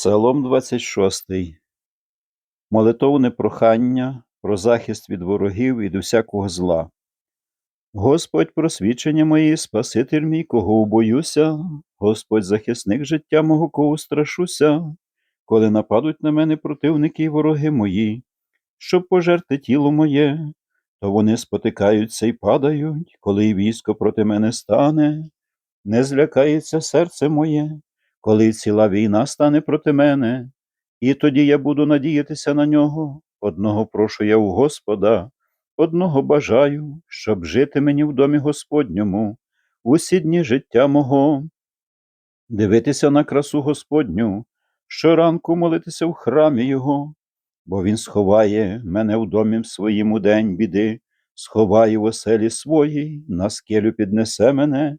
Псалом 26. Молитовне прохання про захист від ворогів і від усякого зла. Господь просвічення моє, Спаситель мій, кого убоюся, Господь захисник життя мого, кого страшуся, коли нападуть на мене противники і вороги мої, щоб пожерти тіло моє, то вони спотикаються і падають, коли й військо проти мене стане, не злякається серце моє, коли ціла війна стане проти мене, і тоді я буду надіятися на нього. Одного прошу я у Господа, одного бажаю, щоб жити мені в домі Господньому, усі дні життя мого, дивитися на красу Господню, щоранку молитися в храмі Його, бо Він сховає мене в домі своїм у день біди, сховає в оселі своїй, на скелю піднесе мене.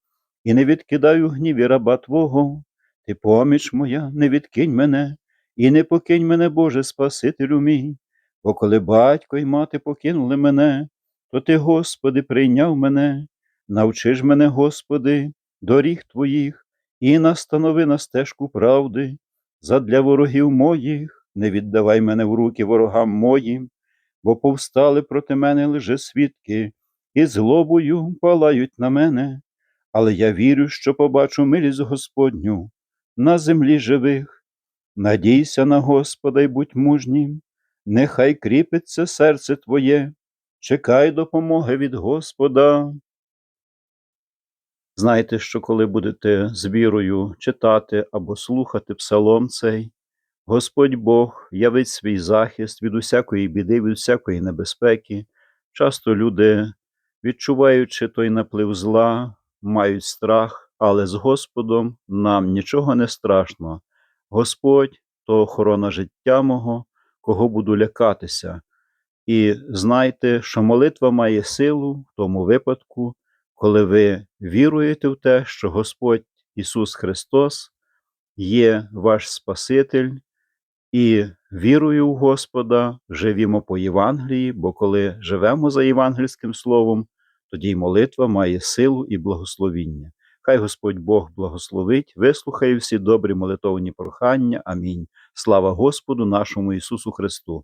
і не відкидаю гніві раба Твого. Ти поміч моя, не відкинь мене, і не покинь мене, Боже, Спасителю мій, бо коли батько й мати покинули мене, то Ти, Господи, прийняв мене, навчи ж мене, Господи, доріг Твоїх, і настанови на стежку правди, задля ворогів моїх, не віддавай мене в руки ворогам моїм, бо повстали проти мене лише свідки, і злобою палають на мене, але я вірю, що побачу милість Господню на землі живих. Надійся на Господа й будь мужнім, нехай кріпиться серце твоє, чекай допомоги від Господа. Знайте, що коли будете з вірою читати або слухати псалом цей, Господь Бог явить свій захист від усякої біди, від всякої небезпеки. Часто люди, відчуваючи той наплив зла, мають страх, але з Господом нам нічого не страшно. Господь то охорона життя мого, кого буду лякатися. І знайте, що молитва має силу в тому випадку, коли ви віруєте в те, що Господь Ісус Христос є ваш Спаситель, і вірою в Господа живімо по Євангелії, бо коли живемо за євангельським словом, тоді й молитва має силу і благословіння. Хай Господь Бог благословить, вислухає всі добрі молитовні прохання. Амінь. Слава Господу нашому Ісусу Христу!